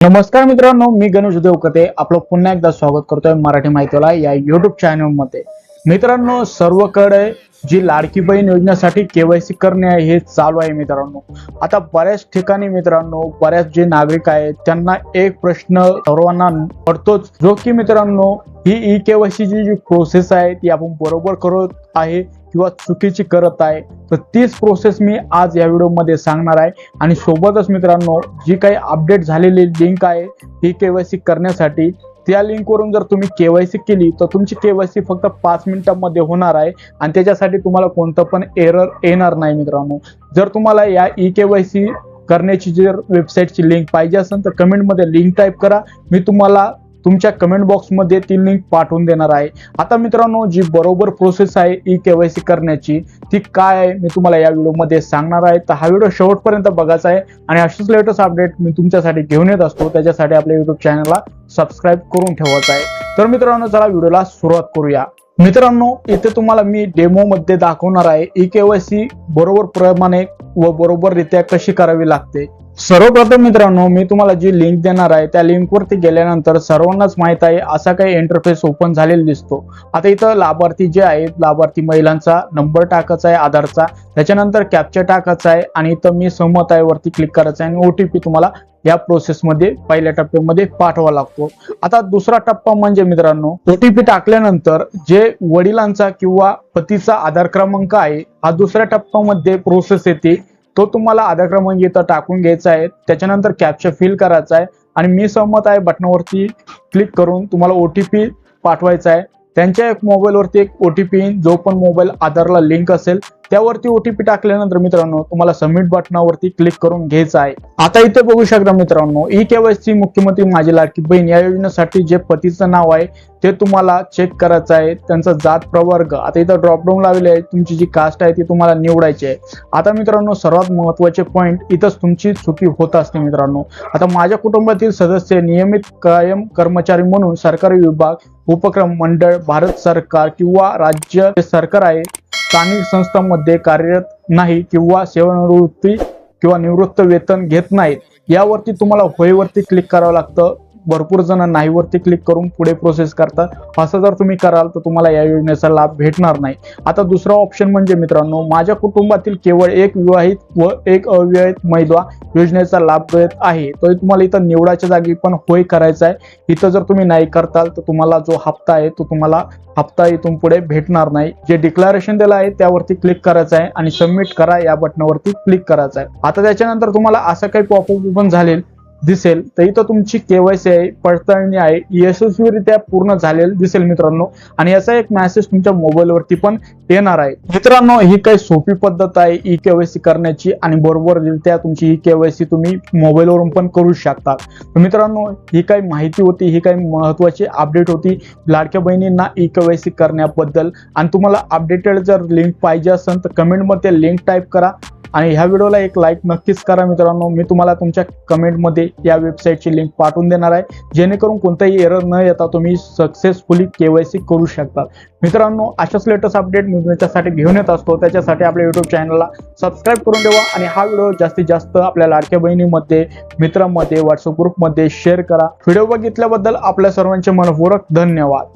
नमस्कार मित्रांनो मी गणेश देवकते. आपलं पुन्हा एकदा स्वागत करतोय मराठी माहितीला या युट्यूब चॅनलमध्ये. मित्रांनो सर्वकडे जी लाडकी बहीण योजनेसाठी केवायसी करणे आहे हे चालू आहे मित्रांनो. आता बऱ्याच ठिकाणी मित्रांनो बऱ्याच जे नागरिक आहेत त्यांना एक प्रश्न सर्वांना पडतोच जो की मित्रांनो ही ई केवायसी ची जी प्रोसेस आहे ती आपण बरोबर करत आहे किंवा चुकीची करत आहे तर तीच प्रोसेस मी आज या व्हिडिओमध्ये सांगणार आहे. आणि सोबतच मित्रांनो जी काही अपडेट झालेली लिंक आहे ही केवायसी करण्यासाठी त्या लिंकवरून जर तुम्ही केवायसी केली तर तुमची केवायसी फक्त पाच मिनिटांमध्ये होणार आहे. आणि त्याच्यासाठी तुम्हाला कोणतं पण एरर येणार नाही मित्रांनो. जर तुम्हाला या ई केवायसी करण्याची जर वेबसाईटची लिंक पाहिजे असेल तर कमेंटमध्ये लिंक टाईप करा. मी तुम्हाला तुमच्या कमेंट बॉक्समध्ये ती लिंक पाठवून देणार आहे. आता मित्रांनो जी बरोबर प्रोसेस आहे ई केवायसी करण्याची ती काय आहे मी तुम्हाला या व्हिडिओमध्ये सांगणार आहे. तर हा व्हिडिओ शेवटपर्यंत बघायचा आहे आणि अशीच लेटेस्ट अपडेट मी तुमच्यासाठी घेऊन येत असतो. त्याच्यासाठी आपल्या युट्यूब चॅनलला सबस्क्राईब करून ठेवायचं आहे. तर मित्रांनो चला व्हिडिओला सुरुवात करूया. मित्रांनो इथे तुम्हाला मी डेमो मध्ये दाखवणार आहे. ई केवायसी बरोबर प्रमाणे व बरोबररित्या कशी करावी लागते? सर्वप्रथम मित्रांनो मी तुम्हाला जी लिंक देणार आहे त्या लिंक वरती गेल्यानंतर सर्वांनाच माहीत आहे असा काही इंटरफेस ओपन झालेला दिसतो. आता इथं लाभार्थी जे आहेत लाभार्थी महिलांचा नंबर टाकायचा आहे आधारचा. त्याच्यानंतर कॅप्चर टाकायचा आहे आणि इथं मी सहमत आहे वरती क्लिक करायचं आहे आणि ओटीपी तुम्हाला या प्रोसेसमध्ये पहिल्या टप्प्यामध्ये पाठवा लागतो. आता दुसरा टप्पा म्हणजे मित्रांनो ओटीपी टाकल्यानंतर जे वडिलांचा किंवा पतीचा आधार क्रमांक आहे हा दुसऱ्या टप्प्यामध्ये प्रोसेस येते. तो तुम्हाला आधार क्रमांक इथं टाकून घ्यायचा आहे. त्याच्यानंतर कॅप्चर फिल करायचा आहे. आणि मी सहमत आहे बटनावरती क्लिक करून तुम्हाला ओटीपी पाठवायचा आहे. त्यांच्या एक मोबाईलवरती एक ओटीपी येईल जो पण मोबाईल आधारला लिंक असेल त्यावरती ओटीपी टाकल्यानंतर मित्रांनो तुम्हाला सबमिट बटनावरती क्लिक करून घ्यायचं आहे. आता इथे बघू शकता मित्रांनो ई केवायसी मुख्यमंत्री माझी लाडकी बहीण या योजनेसाठी जे पतीचं नाव आहे ते तुम्हाला चेक करायचं आहे. त्यांचा जात प्रवर्ग आता इथं ड्रॉपडाऊन लावले आहे. तुमची जी कास्ट आहे ती तुम्हाला निवडायची आहे. आता मित्रांनो सर्वात महत्त्वाचे पॉईंट इथंच तुमची चुकी होत असते मित्रांनो. आता माझ्या कुटुंबातील सदस्य नियमित कायम कर्मचारी म्हणून सरकारी विभाग उपक्रम मंडळ भारत सरकार किंवा राज्य सरकार आहे स्थानिक संस्थांमध्ये कार्यरत नाही किंवा सेवानिवृत्ती किंवा निवृत्त वेतन घेत नाहीत. यावरती तुम्हाला होयवरती क्लिक करावं लागतं. भरपूर जण नाहीवरती क्लिक करून पुढे प्रोसेस करतात. असं जर तुम्ही कराल तर तुम्हाला या योजनेचा लाभ भेटणार नाही. आता दुसरा ऑप्शन म्हणजे मित्रांनो माझ्या कुटुंबातील केवळ एक विवाहित व एक अविवाहित महिला योजनेचा लाभ घेत आहे. तर तुम्हाला इथं निवडाच्या जागी पण होय करायचा आहे. इथं जर तुम्ही नाही करताल तर तुम्हाला जो हप्ता आहे तो तुम्हाला हप्ता इथून पुढे भेटणार नाही. जे डिक्लेरेशन दिलं आहे त्यावरती क्लिक करायचं आहे आणि सबमिट करा या बटनावरती क्लिक करायचं आहे. आता त्याच्यानंतर तुम्हाला असं काही पॉपअप ओपन झालेल दिसेल. तर इथं तुमची केवायसी आहे पडताळणी आहे यशस्वीरित्या पूर्ण झालेली दिसेल मित्रांनो. आणि याचा एक मेसेज तुमच्या मोबाईलवरती पण येणार आहे. मित्रांनो ही काही सोपी पद्धत आहे ई केवायसी करण्याची आणि बरोबर रित्या तुमची ही केवायसी तुम्ही मोबाईलवरून पण करू शकता. मित्रांनो ही काही माहिती होती ही काही महत्वाची अपडेट होती. लाडक्या बहिणींना ई केवायसी करण्याबद्दल. आणि तुम्हाला अपडेटेड जर लिंक पाहिजे असेल तर कमेंटमध्ये लिंक टाईप करा. आणि ह्या व्हिडिओला एक लाईक नक्कीच करा मित्रांनो. मी तुम्हाला तुमच्या कमेंटमध्ये या वेबसाईटची लिंक पाठवून देणार आहे. जेणेकरून कोणताही एरर न येता तुम्ही सक्सेसफुली केवायसी करू शकता. मित्रांनो अशाच लेटेस्ट अपडेट मी तुमच्यासाठी घेऊन येत असतो. त्याच्यासाठी आपल्या युट्यूब चॅनलला सबस्क्राईब करून ठेवा आणि हा व्हिडिओ जास्तीत जास्त आपल्या लाडक्या बहिणीमध्ये मित्रांमध्ये व्हॉट्सअप ग्रुपमध्ये शेअर करा. व्हिडिओ बघितल्याबद्दल आपल्या सर्वांचे मनपूर्वक धन्यवाद.